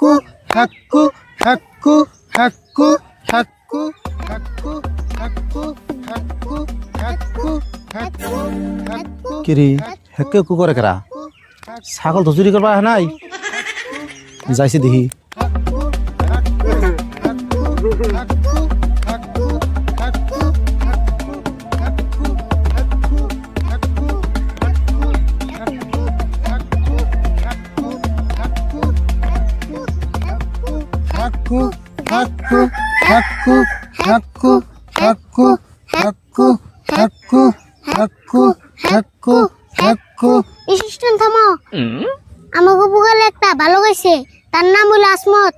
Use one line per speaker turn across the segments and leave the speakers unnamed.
হাক্কু হাক্কু হাক্কু হাক্কু হাক্কু হাক্কু হাক্কু হাক্কু হাক্কু হাক্কু হাক্কু
কিরি হেকে কু করে কেরা ছাগল তো চুরি করবা নাই যাইছে দেখি
হাক্কু হাক্কু হাক্কু হাক্কু হাক্কু হাক্কু হাক্কু হাক্কু হাক্কু হাক্কু।
স্টেশন থামো। আমাকে বুকালে একটা ভালো গাইছে তার নাম হলো আসমত।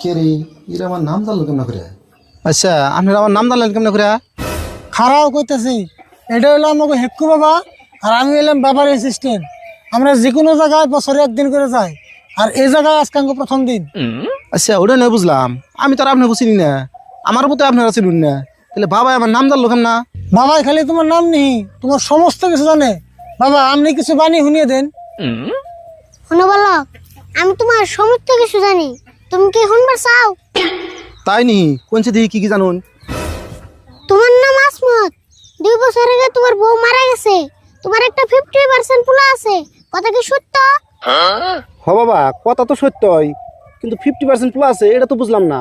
কিরি এরা আমার নাম জানলো কেমন করে? আচ্ছা আপনার আমার নাম জানলেন কেমন করে?
খারাও কইতেছি এটা হলো আমাকে হেক্কু বাবা আর আমি এলাম বাবার অ্যাসিস্ট্যান্ট আমরা যে কোনো জায়গায় বছরে একদিন করে যাই। আর এই জায়গায় আজকে আমাকে প্রথম দিন।
আচ্ছা ওটা নয় বুঝলাম। আমি তো আর আপনার বুঝিনি না। আমার মতো আপনারা চিনুন না। তাহলে বাবা আমার নাম জানলো কেমন? না
বাবাই খালি তোমার নাম নেই তোমার সমস্ত কিছু জানে। বাবা আপনি কিছু বানিয়ে শুনিয়ে দেন।
শুনো বলো আমি তোমার সমস্ত কিছু জানি। তুমি কি শুনবার চাও?
তাই নি কোনছে দিকে কি কি জানুন?
তোমার নাম আসমত। দুই বছর আগে তোমার বউ মারা গেছে। তোমার একটা ফিফটি পার্সেন্ট পোলা আছে। কথা কি সত্য?
হ বাবা কথা তো সত্যই কিন্তু ফিফটি পার্সেন্ট প্লাস আছে এটা তো বুঝলাম না।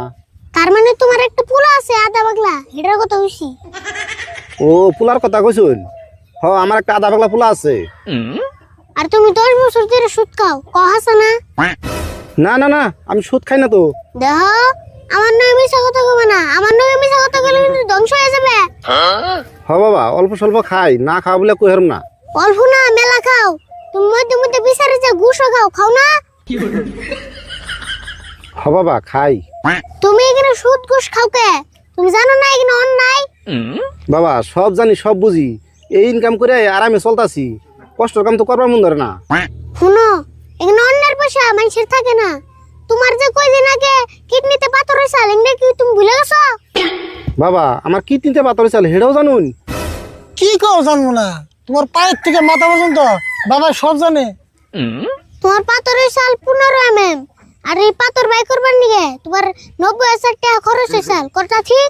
তার মানে তোমার একটা পোলা আছে আদা বাগলা? এটার কথা হইছি
ও পোলার কথা কইছুন? হ আমার একটা আধা পাগলা পোলা আছে।
আর তুমি দশ বছর ধরে সুদ খাও কহাসা না?
না না না আমি সুদ খাই না তো।
দেহ আমার নয় মিশা কথা কবে না আমার নয় মিশা কথা বলে কিন্তু ধ্বংস হয়ে যাবে।
হ বাবা অল্প স্বল্প খাই না খাওয়া বলে কই না।
অল্প না মেলা খাও। তুমি মধ্যে মধ্যে বিচারে যে ঘুষও খাও খাও না।
হ বাবা খাই।
তুমি এখানে সুদ ঘুষ খাও কে? তুমি জানো না এখানে অন্যায়?
বাবা সব জানি সব বুঝি এই ইনকাম করে আরামে চলতাছি। কষ্টর কাম তো করবার মন ধরে না।
শুনো এখানে অন্যের পয়সা মানুষের থাকে না। তোমার যে কয়দিন আগে কিডনিতে পাথর হয়েছে এগুলো কি তুমি ভুলে গেছো?
বাবা আমার কি তিনটে পাতর চাল হেটাও জানুন
কি কও জানব না? তোমার পায়ের থেকে মাথা পর্যন্ত বাবা সব জানে।
তোমার পাথর হয়েছে পনেরো এম এম আর এই পাথর বাই করবার নিগে তোমার নব্বই হাজার টাকা খরচ হয়েছে কথা ঠিক?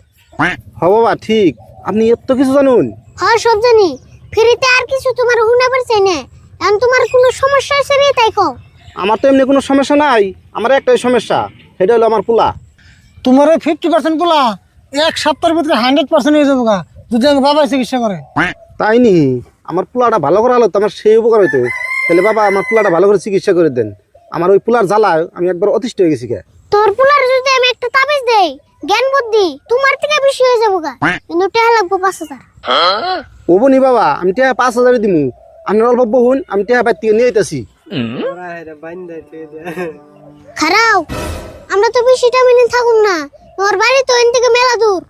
হ বাবা ঠিক। আপনি এত কিছু জানুন।
হ্যাঁ সব জানি। ফ্রিতে আর কিছু তোমার শুনে পারছে না। এখন তোমার কোনো সমস্যা হয়েছে রে তাই কও।
আমার তো এমনি কোনো সমস্যা নাই। আমার একটাই সমস্যা সেটা হলো আমার পোলা।
তোমার ওই ফিফটি পার্সেন্ট পোলা। এক সপ্তাহের ভিতরে হান্ড্রেড পার্সেন্ট হয়ে যাব গা যদি আমার বাবা চিকিৎসা করে।
তাই নি? আমার পোলাটা ভালো করা হলো তো আমার সেই উপকার হইতো তাহলে বাবা আমার পোলাটা ভালো করে চিকিৎসা করে দেন। আমার ওই পোলার জ্বালায় আমি একবার অতিষ্ঠ হয়ে গেছি গে।
তোর পোলার যদি আমি একটা তাবিজ দেই জ্ঞান বুদ্ধি তোমার থেকে বেশি হয়ে যাব গা। কিন্তু টাকা লাগবো পাঁচ হাজার।
ও বনি বাবা আমি টিয়া পাঁচ হাজার দিমু। আপনার অল্প বহুন আমি টিয়া বাইর থেকে নিয়ে আইতাছি।
খারাও আমরা তো বেশিটা মিলে থাকুন না। তোমার বাড়ি তো এন থেকে মেলা দূর।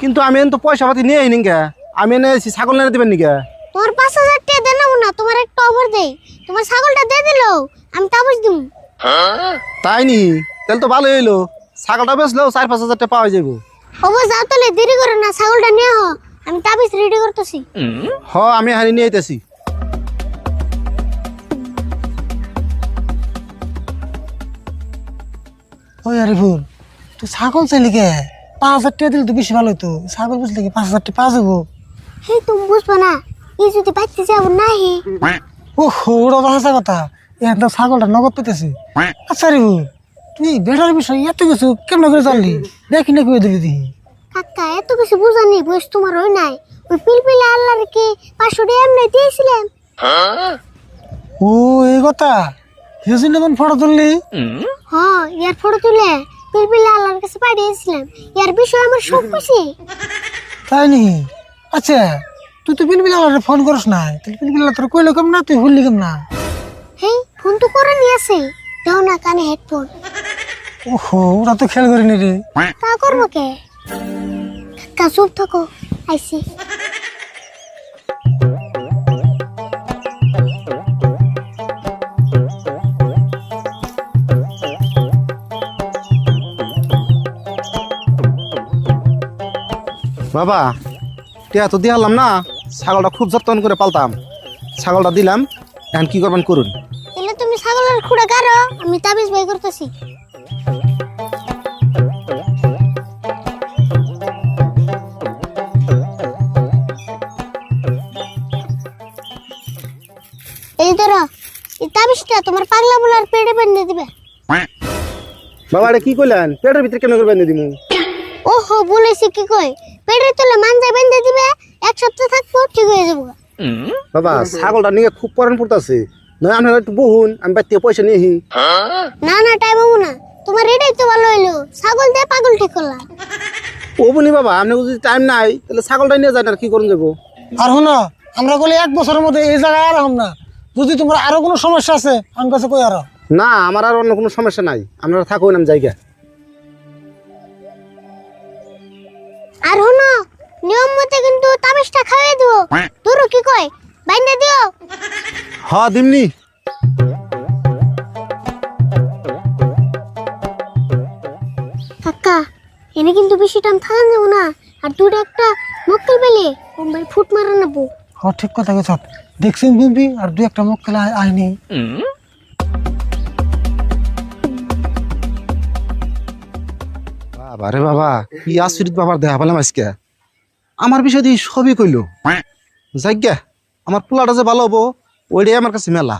কিন্তু আমি এন তো পয়সা পাতি নিয়ে আইনি গে। আমি এনে ছাগল নিয়ে দিবেন নিকে
তোমার পাঁচ হাজার টাকা দেন না তোমার একটা অফার দেই। তোমার ছাগলটা দিয়ে দিল আমি তাবিজ দিব
তাই নি? তাহলে তো ভালো হইল। ছাগলটা বেচলেও চার পাঁচ হাজার টাকা পাওয়া যাব
অবশ্য যাও তাহলে দেরি করে না ছাগলটা নিয়ে হ আমি তাবিজ রেডি করতেছি।
হ আমি হানি নিয়ে আইতাছি।
ওই আরে ভুল তুই ছাগল চাইলি কে? পাঁচ হাজার টাকা দিলে তো বেশি ভালো হতো ছাগল বুঝলি কি পাঁচ হাজার টাকা পাওয়া যাব
হে তুমি বুঝব না এই যদি বাচ্চা যাব না হে
ও তো হাসা কথা। তো ছাগলটা নগদ পেতেছে। আচ্ছা রে তুই বেটার বিষয় এত কিছু কেমন করে জানলি? দেখি না কই দিলি দিহি
কাকা এত কিছু বুঝানি বয়স তোমার ওই নাই। ওই পিলপিলে আল্লাহর কি পাঁচশো টাকা এমনি দিয়েছিলাম
ও এই কথা। সেজন্য এখন ফটো তুললি?
হ্যাঁ ইয়ার ফটো তুলে পিলপিলে আল্লাহর কাছে পাঠিয়েছিলাম। ইয়ার বিষয় আমার সব খুশি
তাই নি আচ্ছা তুই তো পিলপিলা ফোন করিস না তাহলে পিলপিলা তোর কইলো না তুই ভুললি না
হেই ফোন তো করে নিয়ে আসে দেও না কানে হেডফোন
ওহো ওরা তো খেয়াল করিনি রে।
তা করব কে? কাকা চুপ থাকো আইসি।
বাবা টিয়া তো দিয়ালাম না। ছাগলটা খুব যত্ন করে পালতাম। ছাগলটা দিলাম এখন কি করবেন করুন।
তাহলে তুমি ছাগলের খুঁড়ে গারো আমি তাবিজ বাই করতেছি। এই ধরো এই তাবিজটা তোমার পাগলা বলার পেটে বেঁধে দিবে।
বাবা এটা কি কইলেন? পেটের ভিতরে কেন করে বেঁধে দিমু?
ওহো বলেছি কি কই? পেটের তলে মানজা বেঁধে দিবে এক সপ্তাহ থাকব ঠিক হয়ে যাব।
বাবা ছাগলটা নিয়ে খুব পরান পড়তাছে। নয় আপনারা একটু বহুন আমি পয়সা নিয়ে।
না না টাইম হব না। তোমার এটাই তো ভালো হইল ছাগল দিয়ে পাগল ঠিক করলাম।
ও বনি বাবা আপনি যদি টাইম নাই তাহলে ছাগলটা নিয়ে যান আর কি করুন যাব?
আর শোনো আমরা বলি এক বছরের মধ্যে এই জায়গায় আর হম না। যদি তোমার আরও কোনো সমস্যা আছে আমার কাছে কই আরও।
না আমার আর অন্য কোনো সমস্যা নাই। আপনারা থাকুন আমি জায়গা
আর হনো নিয়ম মতে কিন্তু তাবিজটা খাইয়ে দিও। তোর কি কয়? বাইন্দে দিও।
হ দিমনি।
কাকা এনে কিন্তু বেশি টাইম থাকা যাব না। আর দুটো একটা মক্কেল পেলে ভাই ফুট মারা নেব।
হ ঠিক কথা গেছ দেখছেন বিম্পি আর দুই একটা মুখ খেলা
বাবা রে বাবা কি আশ্রিত বাবার দেখা পেলাম আজকে। আমার বিষয় দিয়ে সবই কইল। যাজ্ঞা আমার পোলাটা যে ভালো হব ওইটাই আমার কাছে মেলা।